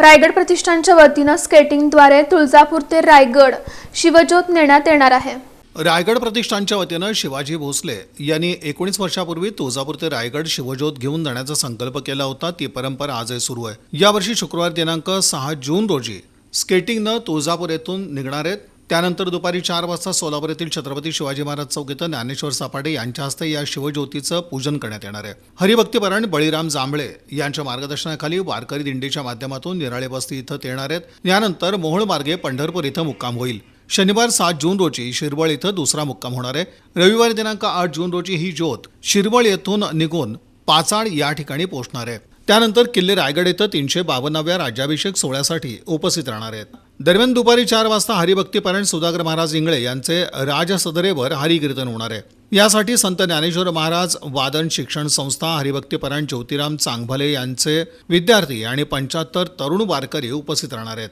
रायगड प्रतिष्ठानच्या वतीनं स्केटिंगद्वारे तुळजापूर ते रायगड शिवज्योत नेण्यात येणार आहे. रायगड प्रतिष्ठानच्या वतीनं शिवाजी भोसले यांनी एकोणीस वर्षापूर्वी तुळजापूर ते रायगड शिवज्योत घेऊन जाण्याचा संकल्प केला होता. ती परंपरा आजही सुरू आहे. यावर्षी शुक्रवार दिनांक सहा जून रोजी स्केटिंगनं तुळजापूर येथून निघणार आहेत. त्यानंतर दुपारी चार वाजता सोलापूर येथील छत्रपती शिवाजी महाराज चौक इथं ज्ञानेश्वर सापाटे यांच्या हस्ते या शिवज्योतीचं पूजन करण्यात येणार आहे. हरिभक्तीपरायण बळीराम जांभळे यांच्या मार्गदर्शनाखाली वारकरी दिंडीच्या माध्यमातून निराळे वस्ती इथं येणार आहेत. यानंतर मोहोळ मार्गे पंढरपूर इथं मुक्काम होईल. शनिवार सात जून रोजी शिरवळ इथं दुसरा मुक्काम होणार आहे. रविवारी दिनांक आठ जून रोजी ही ज्योत शिरवळ येथून निघून पाचाड या ठिकाणी पोहोचणार आहे. त्यानंतर किल्ले रायगड इथं तीनशे बावन्नाव्या राज्याभिषेक सोहळ्यासाठी उपस्थित राहणार आहेत. दरम्यान दुपारी चार वाजता हरिभक्तीपरायण सुधाकर महाराज इंगळे यांचे राजसदरेवर हरिकीर्तन होणार आहे. यासाठी संत ज्ञानेश्वर महाराज वादन शिक्षण संस्था हरिभक्तीपरायण ज्योतिराम चांगभले यांचे विद्यार्थी आणि पंच्याहत्तर तरुण वारकरी उपस्थित राहणार आहेत.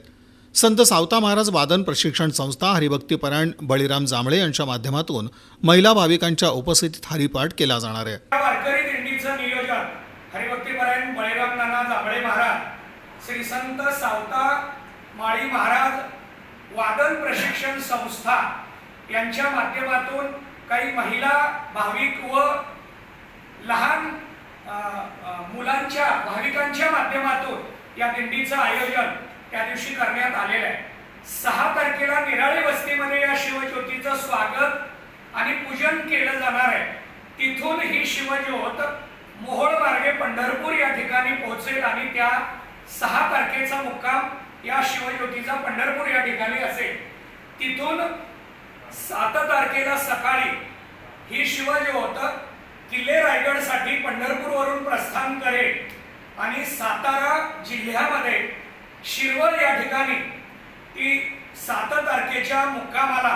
संत सावता महाराज वादन प्रशिक्षण संस्था हरिभक्तीपरायण बळीराम जांभळे यांच्या माध्यमातून महिला भाविकांच्या उपस्थितीत हरिपाठ केला जाणार आहे. वारकरी दिंडीचं नियोजन हरिभक्तीपरायण बळीराम नाना जांभळे महाराज श्री संत सावता माळी महाराज वादन प्रशिक्षण संस्था यांच्या माध्यमातून काही महिला भाविक व लहान मुलांच्या भाविकांच्या माध्यमातून या दिंडीचं आयोजन त्या दिवशी करण्यात आलेलं आहे. सहा तारखेला निराळी वस्तीमध्ये या शिवज्योतीचं स्वागत आणि पूजन केलं जाणार आहे. तिथून ही शिवज्योत मोहोळ मार्गे पंढरपूर या ठिकाणी पोहोचेल आणि त्या सहा तारखेचा मुक्काम या शिवज्योतीचा पंढरपूर या ठिकाणी असेल. तिथून सात तारखेला सकाळी ही शिवज्योत किल्ले रायगडसाठी पंढरपूरवरून प्रस्थान करेल. आणि सातारा जिल्ह्यामध्ये शिरवळ या ठिकाणी ती सात तारखेच्या मुक्कामाला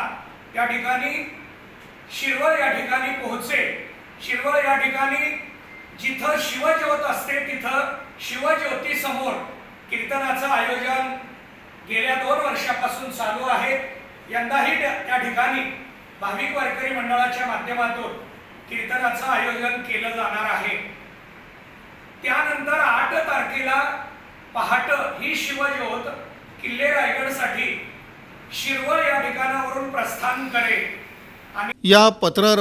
या ठिकाणी शिरवळ या ठिकाणी पोहोचेल. शिरवळ या ठिकाणी जिथं शिवज्योत असते तिथं शिवज्योतीसमोर कीर्तनाचं आयोजन गेल्या दोन वर्षापासून चालू आहे. यंदाही त्या त्या ठिकाणी भाविक वारकरी मंडळाच्या माध्यमातून कीर्तनाचं आयोजन केलं जाणार आहे. त्यानंतर आठ तारखेला पहाट ही शिवज्योत किल्ले रायगडसाठी शिरवळ या ठिकाणावरून प्रस्थान करेल. या पत्रकार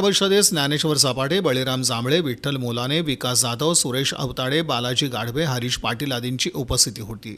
ज्ञानेश्वर सपाटे बळीराम जांभळे विठ्ठल मोलाने विकास जाधव सुरेश अवताडे बालाजी गाढवे हरीश पाटील आदींची उपस्थिती होती.